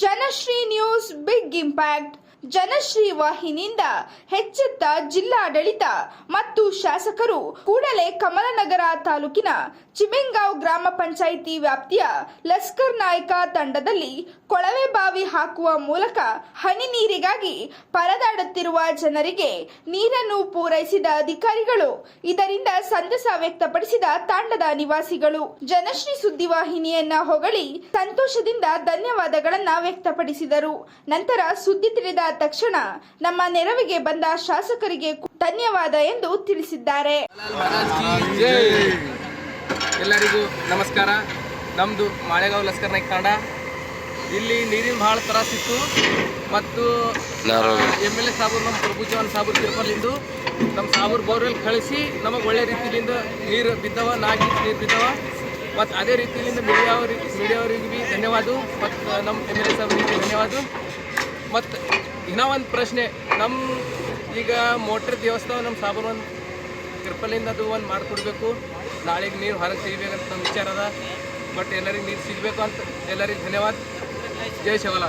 Janashri news big impact. Janashri ವಾಹಿನಿಯಿಂದ ಹೆಚ್ಚೆತ್ತ ಜಿಲ್ಲಾಡಳಿತ ಮತ್ತು ಶಾಸಕರು ಕೂಡಲೇ ಕಮಲನಗರ ತಾಲೂಕಿನ ಚಿಮೆಂಗಾವ್ ಗ್ರಾಮ ಪಂಚಾಯಿತಿ ವ್ಯಾಪ್ತಿಯ ಲಸ್ಕರ್ ನಾಯಕ ತಂಡದಲ್ಲಿ ಕೊಳವೆ ಬಾವಿ ಹಾಕುವ ಮೂಲಕ ಹನಿ ನೀರಿಗಾಗಿ ಪರದಾಡುತ್ತಿರುವ ಜನರಿಗೆ ನೀರನ್ನು ಪೂರೈಸಿದ ಅಧಿಕಾರಿಗಳು ಇದರಿಂದ ಸಂತಸ ವ್ಯಕ್ತಪಡಿಸಿದ ತಾಂಡದ ನಿವಾಸಿಗಳು. ಜನಶ್ರೀ ಸುದ್ದಿವಾಹಿನಿಯನ್ನ ಹೊಗಳಿ ಸಂತೋಷದಿಂದ ಧನ್ಯವಾದಗಳನ್ನ ವ್ಯಕ್ತಪಡಿಸಿದರು. ನಂತರ ಸುದ್ದಿ ತಿಳಿದ ತಕ್ಷಣ ನಮ್ಮ ನೆರವಿಗೆ ಬಂದ ಶಾಸಕರಿಗೆ ಧನ್ಯವಾದ ಎಂದು ತಿಳಿಸಿದ್ದಾರೆ. ಎಲ್ಲರಿಗೂ ನಮಸ್ಕಾರ. ನಮ್ದು ಮಾಳೆಗಾಂವ್ ಲಸ್ಕರ್ ನಾಯ್ಕ ಇಲ್ಲಿ ನೀರಿನ ಭಾಳ ತ್ರಾಸಿತ್ತು ಮತ್ತು ಎಂ ಎಲ್ ಎ ಸಾಬರು, ನಮ್ಮ ಪ್ರಭುಜವನ್ ಸಾಬರು ತಿರುಪಲ್ಲಿಂದು ನಮ್ಮ ಸಾಬೂರ್ ಬೋರ್ವೆಲ್ ಕಳಿಸಿ ನಮಗೆ ಒಳ್ಳೆ ರೀತಿಯಿಂದ ನೀರು ಬಿದ್ದವ, ನಾಗಿ ನೀರು ಬಿದ್ದವ. ಮತ್ತು ಅದೇ ರೀತಿಯಿಂದ ಮೀಡಿಯಾ ಅವ್ರಿಗೆ ಮೀಡಿಯಾ ಅವ್ರಿಗೆ ಭೀ ಧನ್ಯವಾದ. ಮತ್ತು ನಮ್ಮ ಎಂ ಎಲ್ ಎ ಸಾಬ್ರಿಗೆ ಧನ್ಯವಾದ. ಮತ್ತು ಇನ್ನೂ ಒಂದು ಪ್ರಶ್ನೆ ನಮ್ಮ ಈಗ ಮೋಟ್ರ್ ದೇವಸ್ಥಾನ, ನಮ್ಮ ಸಾಬೂರ್ ಒಂದು ತಿರುಪಲಿಂದ ಅದು ಒಂದು ಮಾಡಿಕೊಡ್ಬೇಕು. ನಾಳೆಗೆ ನೀರು ಹೊರಗೆ ಸಿಗಬೇಕಂತ ವಿಚಾರ ಅದ. ಬಟ್ ಎಲ್ಲರಿಗೆ ನೀರು ಸಿಗಬೇಕು ಅಂತ ಎಲ್ಲರಿಗೆ ಧನ್ಯವಾದ. जय शिवाला